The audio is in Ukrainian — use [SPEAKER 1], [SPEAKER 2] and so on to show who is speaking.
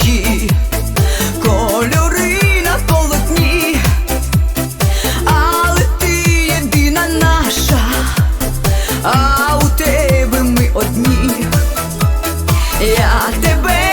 [SPEAKER 1] душі, кольори на полотні, але ти єдина наша, а у тебе ми одні. Я тебе.